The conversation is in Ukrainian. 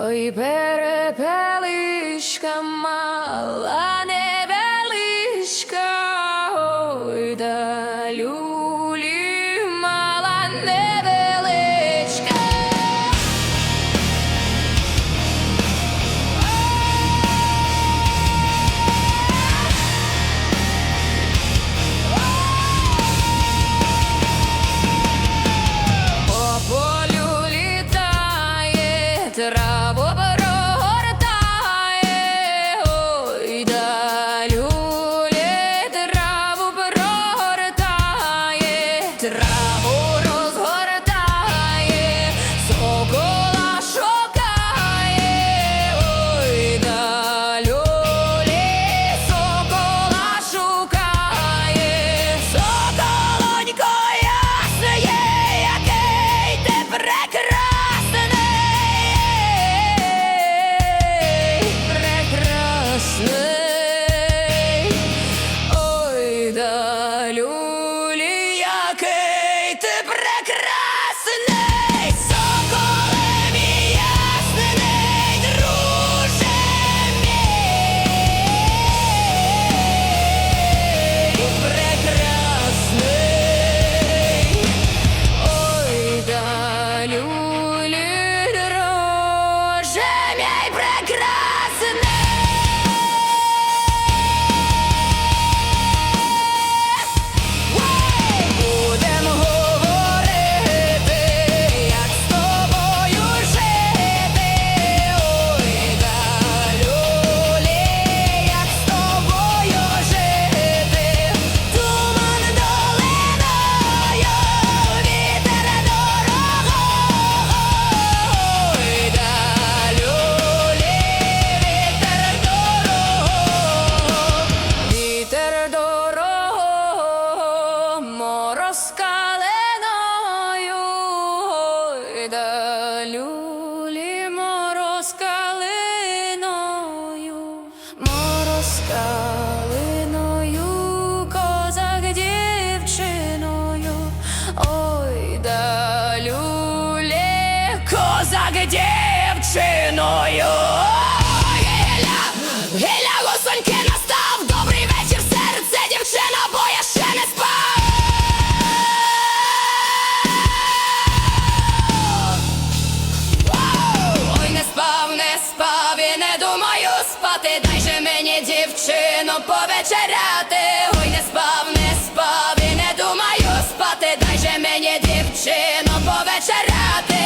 Ой, перепеличка мала невеличка, ой, да люлі мала невеличка. По полю літає трава, Cry! люлі мороз калиною, мороз калиною, козак дівчиною, ой да люлі, козак дівчиною. разом повечеряти, ой, не спав, не спав і не думаю спати, дай же мені дівчино повечеряти.